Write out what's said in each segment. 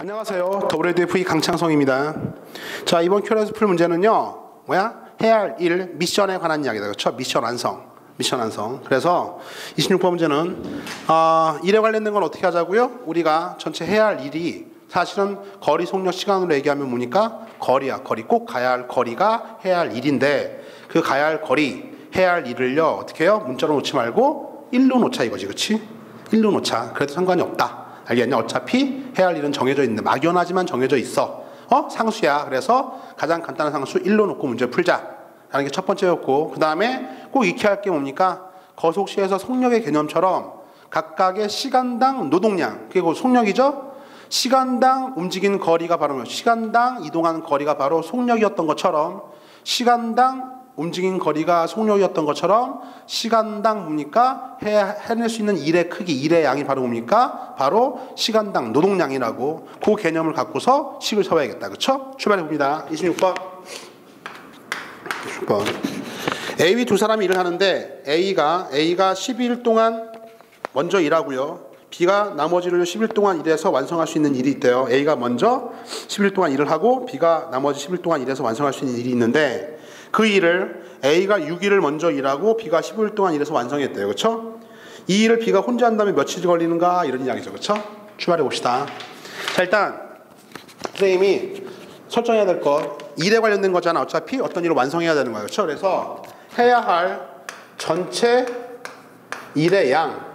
안녕하세요. WDFE 강창성입니다. 자, 이번 큐레스 풀 문제는요. 뭐야? 해야 할 일, 미션에 관한 이야기다. 그렇죠? 미션 완성. 미션 완성. 그래서 26번 문제는 어, 일에 관련된 건 어떻게 하자고요? 우리가 전체 해야 할 일이 사실은 거리 속력 시간으로 얘기하면 뭐니까 거리야. 거리 꼭 가야 할 거리가 해야 할 일인데 그 가야 할 거리 해야 할 일을요. 어떻게 해요? 문자로 놓지 말고 일로 놓자 이거지. 그렇지? 일로 놓자. 그래도 상관이 없다. 알겠냐? 어차피 해야 할 일은 정해져 있는데 막연하지만 정해져 있어. 어? 상수야. 그래서 가장 간단한 상수 1로 놓고 문제 풀자. 라는 게 첫 번째였고 그 다음에 꼭 익혀야 할 게 뭡니까? 거속시에서 속력의 개념처럼 각각의 시간당 노동량 그리고 속력이죠? 시간당 움직이는 거리가 바로 시간당 이동하는 거리가 바로 속력이었던 것처럼 시간당 움직인 거리가 속력이었던 것처럼 시간당 뭡니까? 해, 해낼 수 있는 일의 크기, 일의 양이 바로 뭡니까? 바로 시간당 노동량이라고 그 개념을 갖고서 식을 세워야겠다. 그렇죠? 출발해 봅니다. 26번. 26번. A, 두 사람이 일을 하는데 A가 A가 12일 동안 먼저 일하고요. B가 나머지를 10일 동안 일해서 완성할 수 있는 일이 있대요. A가 먼저 10일 동안 일을 하고 B가 나머지 10일 동안 일해서 완성할 수 있는 일이 있는데 그 일을 A가 6일을 먼저 일하고 B가 15일 동안 일해서 완성했대요. 그렇죠? 이 일을 B가 혼자 한다면 며칠이 걸리는가 이런 이야기죠. 그렇죠? 출발해 봅시다. 자, 일단 선생님이 설정해야 될 것 일에 관련된 거잖아. 어차피 어떤 일을 완성해야 되는 거예요. 그렇죠? 그래서 해야 할 전체 일의 양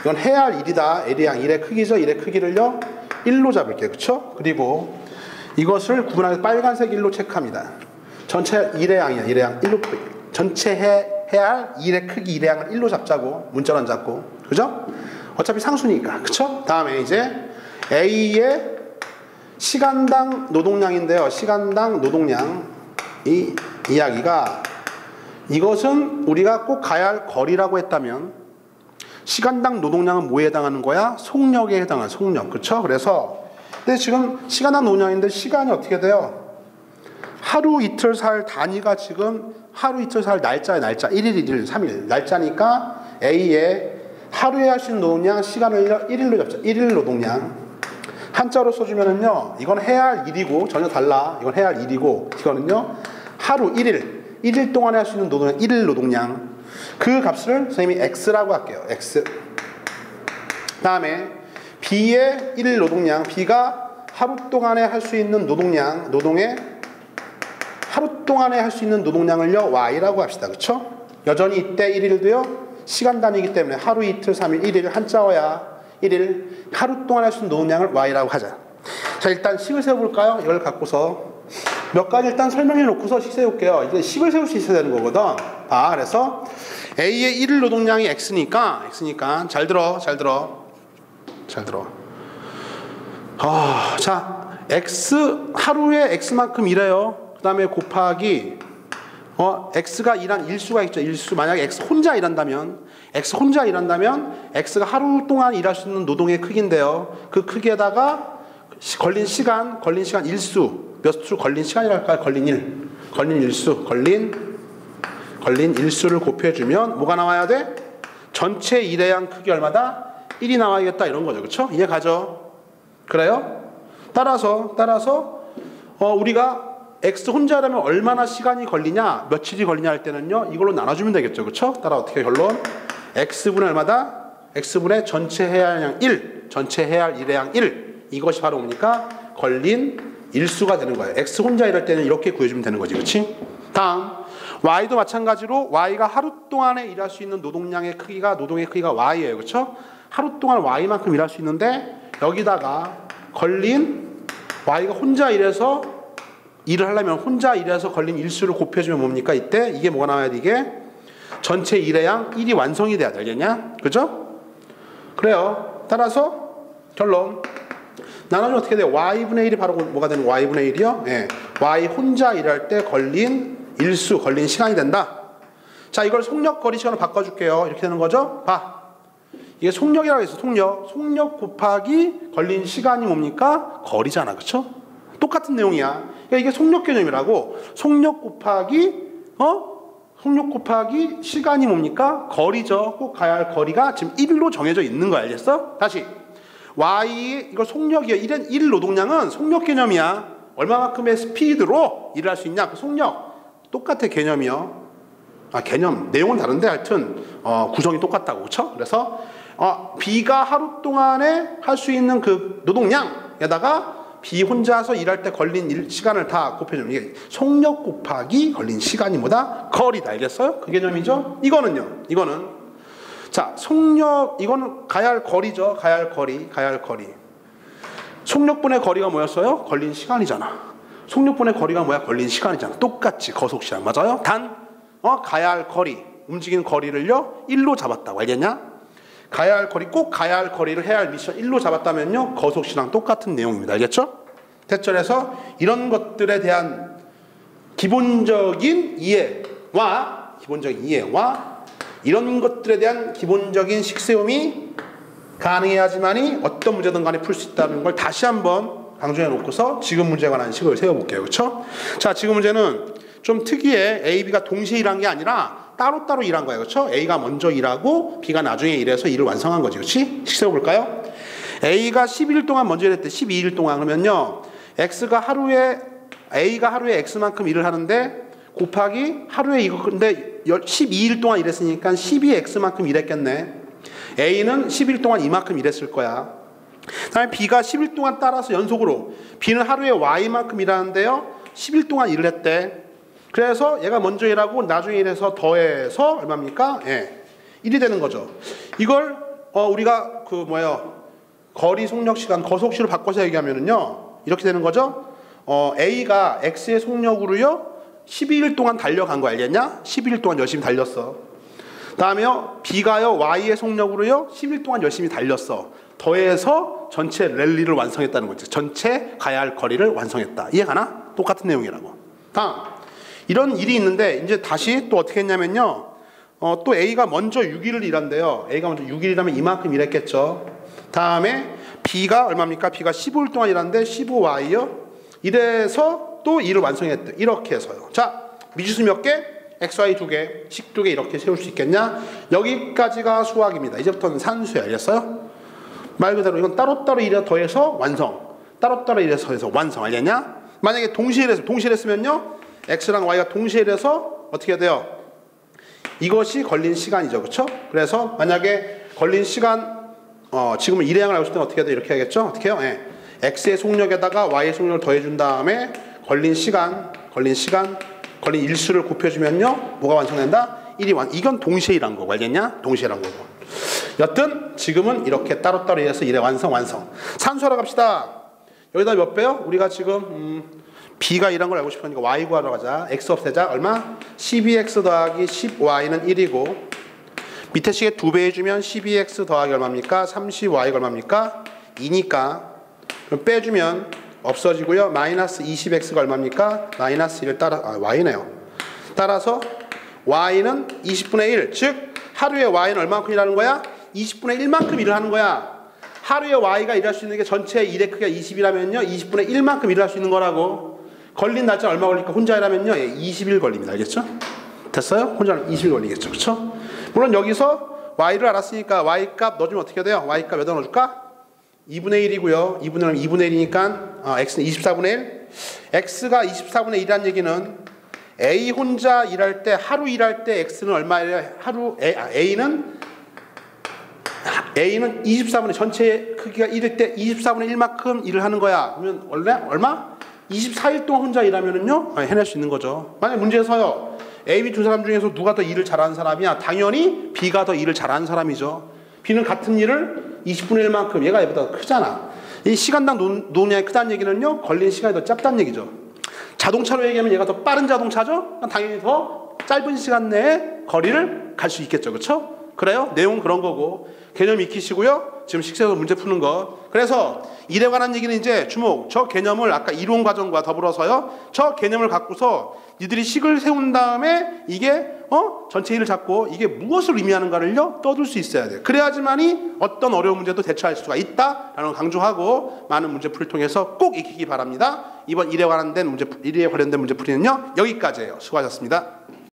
이건 해야 할 일이다. 일의 양, 일의 크기죠. 일의 크기를요. 1로 잡을게요. 그렇죠? 그리고 이것을 구분하는 빨간색 1로 체크합니다. 전체 일의 양이야. 일의 양 1로 전체 해, 해야 할 일의 크기 일의 양을 1로 잡자고 문자로 안 잡고 그죠? 어차피 상수니까 그쵸? 다음에 이제 A의 시간당 노동량인데요. 시간당 노동량 이 이야기가 이것은 우리가 꼭 가야 할 거리라고 했다면 시간당 노동량은 뭐에 해당하는 거야? 속력에 해당하는 속력. 그렇죠? 그래서 근데 지금 시간당 노동량인데 시간이 어떻게 돼요? 하루 이틀 살 단위가 지금 하루 이틀 살 날짜의 날짜 1일 1일 3일 날짜니까 A에 하루에 있는 노동량 시간을 1일로 잡자. 1일 노동량. 한자로 써주면은요, 이건 해야 할 일이고, 전혀 달라. 이건 해야 할 일이고, 이거는요, 하루 1일, 1일 동안에 할 수 있는 노동량, 1일 노동량. 그 값을 선생님이 X라고 할게요. X. 다음에 B의 1일 노동량, B가 하루 동안에 할 수 있는 노동량, 노동의 하루 동안에 할 수 있는 노동량을요, Y라고 합시다. 그쵸? 여전히 이때 1일도요, 시간 단위이기 때문에 하루, 이틀, 3일, 1일 한자어야 1일 하루 동안 할 수 있는 노동량을 Y라고 하자. 자, 일단 식을 세워볼까요? 이걸 갖고서 몇 가지 일단 설명해 놓고서 식 세울게요. 이제 식을 세울 수 있어야 되는 거거든. 봐, 그래서 A의 1일 노동량이 X니까, X니까, 잘 들어, 잘 들어. 잘 들어. 아, 자, X, 하루에 X만큼 일해요. 그 다음에 곱하기, 어, X가 일한 일수가 있죠. 일수. 만약에 X 혼자 일한다면, X 혼자 일한다면, X가 하루 동안 일할 수 있는 노동의 크기인데요. 그 크기에다가 걸린 시간, 걸린 시간 일수, 몇 수 걸린 시간이랄까요? 걸린 일. 걸린 일수, 걸린, 걸린 일수를 곱해 주면 뭐가 나와야 돼? 전체 일의 양 크기 얼마다? 1이 나와야겠다. 이런 거죠. 그쵸? 이해 가죠? 그래요? 따라서, 따라서, 어, 우리가 X 혼자라면 얼마나 시간이 걸리냐, 며칠이 걸리냐 할 때는요, 이걸로 나눠주면 되겠죠. 그쵸? 따라 어떻게 결론? X분의 얼마다? X분의 전체 해야 할 양 1, 전체 해야 할 일의 양 1. 이것이 바로 뭡니까? 걸린 일수가 되는 거예요. X 혼자 일할 때는 이렇게 구해주면 되는 거지. 그치? 다음. Y도 마찬가지로 Y가 하루 동안에 일할 수 있는 노동량의 크기가, 노동의 크기가 Y예요. 그쵸? 하루 동안 Y만큼 일할 수 있는데, 여기다가 걸린 Y가 혼자 일해서 일을 하려면 혼자 일해서 걸린 일수를 곱해주면 뭡니까? 이때 이게 뭐가 나와야 돼? 이게 전체 일의 양 1이 완성이 돼야 되겠냐? 그죠? 그래요. 따라서 결론. 나눠주면 어떻게 돼요? y분의 1이 바로 뭐가 되는 y분의 1이요? 예. y 혼자 일할 때 걸린 일수, 걸린 시간이 된다. 자, 이걸 속력 거리 시간으로 바꿔줄게요. 이렇게 되는 거죠? 봐. 이게 속력이라고 했어, 속력. 속력 곱하기 걸린 시간이 뭡니까? 거리잖아. 그쵸? 똑같은 내용이야. 그러니까 이게 속력 개념이라고. 속력 곱하기, 어? 속력 곱하기 시간이 뭡니까? 거리죠. 꼭 가야 할 거리가 지금 1로 정해져 있는 거 알겠어? 다시. Y 이거 속력이요. 1은 1 노동량은 속력 개념이야. 얼마만큼의 스피드로 일을 할 수 있냐? 그 속력 똑같아 개념이요. 아 개념 내용은 다른데 하여튼 어, 구성이 똑같다고 그렇죠? 그래서 어, B가 하루 동안에 할 수 있는 그 노동량에다가 B 혼자서 일할 때 걸린 일, 시간을 다 곱해주면 이게 속력 곱하기 걸린 시간이 뭐다? 거리다 알겠어요? 그 개념이죠? 이거는요. 이거는 자 속력 이거는 가야 할 거리죠. 가야 할 거리, 가야 할 거리. 속력분의 거리가 뭐였어요? 걸린 시간이잖아. 속력분의 거리가 뭐야? 걸린 시간이잖아. 똑같이 거속 시간 맞아요? 단 어, 가야 할 거리, 움직이는 거리를요 1로 잡았다고 알겠냐? 가야 할 거리 꼭 가야 할 거리를 해야 할 미션 1로 잡았다면요 거속 시랑 똑같은 내용입니다. 알겠죠? 대절에서 이런 것들에 대한 기본적인 이해와 기본적인 이해와 이런 것들에 대한 기본적인 식세움이 가능해야지만이 어떤 문제든 간에 풀 수 있다는 걸 다시 한번 강조해 놓고서 지금 문제에 관한 식을 세워볼게요. 그렇죠? 자, 지금 문제는 좀 특이해. A, B가 동시에 일한 게 아니라 따로따로 일한 거예요. 그렇죠? A가 먼저 일하고 B가 나중에 일해서 일을 완성한 거지. 그렇지? 식 세워볼까요? A가 11일 동안 먼저 일했대. 12일 동안. 그러면요. X가 하루에 A가 하루에 X만큼 일을 하는데 곱하기 하루에 이거 근데 12일 동안 일했으니까 12X만큼 일했겠네. A는 10일 동안 이만큼 일했을 거야. 다음에 B가 10일 동안 따라서 연속으로 B는 하루에 Y만큼 일하는데요. 10일 동안 일을 했대. 그래서 얘가 먼저 일하고 나중에 일해서 더해서 얼마입니까? 예. 1이 되는 거죠. 이걸 어 우리가 그 뭐예요? 거리 속력 시간 거속시로 바꿔서 얘기하면은요. 이렇게 되는 거죠. 어 A가 X의 속력으로요. 12일 동안 달려간 거 알겠냐? 12일 동안 열심히 달렸어. 다음에요. B가요. Y의 속력으로요. 10일 동안 열심히 달렸어. 더해서 전체 랠리를 완성했다는 거지. 전체 가야 할 거리를 완성했다. 이해가나? 똑같은 내용이라고. 다음. 이런 일이 있는데 이제 다시 또 어떻게 했냐면요. 어, 또 A가 먼저 6일을 일한대요. A가 먼저 6일 일하면 이만큼 일했겠죠. 다음에 B가 얼마입니까? B가 15일 동안 일하는데 15Y요. 이래서 또 일을 완성했대. 이렇게 해서요. 자, 미지수 몇 개? XY 두 개, 식 두 개 이렇게 세울 수 있겠냐? 여기까지가 수학입니다. 이제부터는 산수야. 알겠어요? 말 그대로 이건 따로따로 일해 더해서 완성. 따로따로 일해서 해서 완성. 알겠냐? 만약에 동시에 일해서, 동시에 했으면요. X랑 Y가 동시에 일해서 어떻게 돼요? 이것이 걸린 시간이죠. 그렇죠? 그래서 만약에 걸린 시간 어, 지금은 일회양을 알고 때는 어떻게 해야 돼? 이렇게 하겠죠? 어떻게 해요? 예. X의 속력에다가 Y의 속력을 더해 준 다음에 걸린 시간, 걸린 시간 걸린 일수를 곱해주면요. 뭐가 완성된다? 1이 완, 이건 동시에 일한 거고, 알겠냐? 동시에 일한 거고. 여튼, 지금은 이렇게 따로따로 해서 일의 완성, 완성. 산수하러 갑시다. 여기다 몇 배요? 우리가 지금, 음, B가 일한 걸 알고 싶으니까 Y 구하러 가자. X 없애자. 얼마? 12X 더하기 10Y는 1이고, 밑에 시계 두배 해주면 12X 더하기 얼마입니까? 30Y가 얼마입니까? 2니까. 그럼 빼주면 없어지고요. 마이너스 20x가 얼마입니까? 마이너스 1을 따라 아, y네요. 따라서 y는 20분의 1. 즉 하루에 y는 얼마만큼 일하는 거야? 20분의 1만큼 일을 하는 거야. 하루에 y가 일할 수 있는 게 전체 일의 크기가 20이라면요. 20분의 1만큼 일할 수 있는 거라고. 걸린 날짜 얼마 걸릴까? 혼자 일하면요. 예, 20일 걸립니다. 알겠죠? 됐어요? 혼자 20일 걸리겠죠. 그렇죠? 물론 여기서 y를 알았으니까 y 값 넣어주면 어떻게 돼요? y 값 몇원 넣어줄까? 2분의 1이고요. 2분의 1 2분의 1이니까 어, x는 24분의 1. x가 24분의 1이란 얘기는 a 혼자 일할 때 하루 일할 때 x는 얼마예요? 하루 a, 아, a는 a는 24분의 전체 크기가 1일 때 24분의 1만큼 일을 하는 거야. 그러면 원래 얼마? 24일 동안 혼자 일하면은요 아, 해낼 수 있는 거죠. 만약 문제에서요 A, B 두 사람 중에서 누가 더 일을 잘하는 사람이야? 당연히 B가 더 일을 잘하는 사람이죠. B는 같은 일을 20분의 1만큼 얘가 얘보다 크잖아. 이 시간당 노, 노량이 크다는 얘기는요. 걸린 시간이 더 짧다는 얘기죠. 자동차로 얘기하면 얘가 더 빠른 자동차죠. 당연히 더 짧은 시간 내에 거리를 갈 수 있겠죠. 그렇죠? 그래요? 내용은 그런 거고 개념 익히시고요. 지금 식세서 문제 푸는 거. 그래서 일에 관한 얘기는 이제 주목. 저 개념을 아까 이론 과정과 더불어서요. 저 개념을 갖고서 니들이 식을 세운 다음에 이게 어 전체 일을 잡고 이게 무엇을 의미하는가를요 떠들 수 있어야 돼요. 그래야지만이 어떤 어려운 문제도 대처할 수가 있다라는 걸 강조하고 많은 문제 풀이를 통해서 꼭 익히기 바랍니다. 이번 일에 관련된 문제 일에 관련된 문제 풀이는요 여기까지예요. 수고하셨습니다.